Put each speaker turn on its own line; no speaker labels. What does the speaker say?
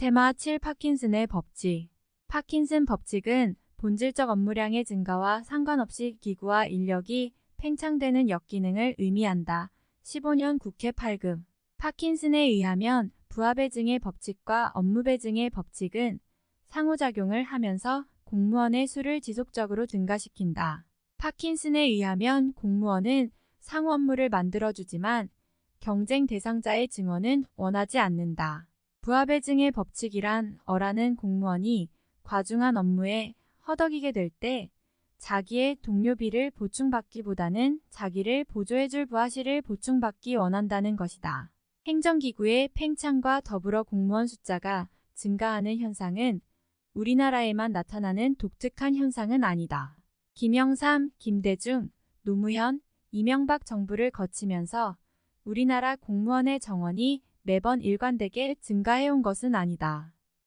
테마 7 파킨슨의 법칙 파킨슨 법칙은 본질적 업무량의 증가와 상관없이 기구와 인력이 팽창되는 역기능을 의미한다. 15년 국회 8급 파킨슨에 의하면 부하배증의 법칙과 업무배증의 법칙은 상호작용을 하면서 공무원의 수를 지속적으로 증가시킨다. 파킨슨에 의하면 공무원은 상호 업무를 만들어주지만 경쟁 대상자의 증원은 원하지 않는다. 부하배증의 법칙이란 어라는 공무원이 과중한 업무에 허덕이게 될 때 자기의 동료비를 보충받기보다는 자기를 보조해줄 부하실을 보충받기 원한다는 것이다. 행정기구의 팽창과 더불어 공무원 숫자가 증가하는 현상은 우리나라에만 나타나는 독특한 현상은 아니다. 김영삼, 김대중, 노무현, 이명박 정부를 거치면서 우리나라 공무원의 정원이 매번 일관되게 증가해온 것은 아니다.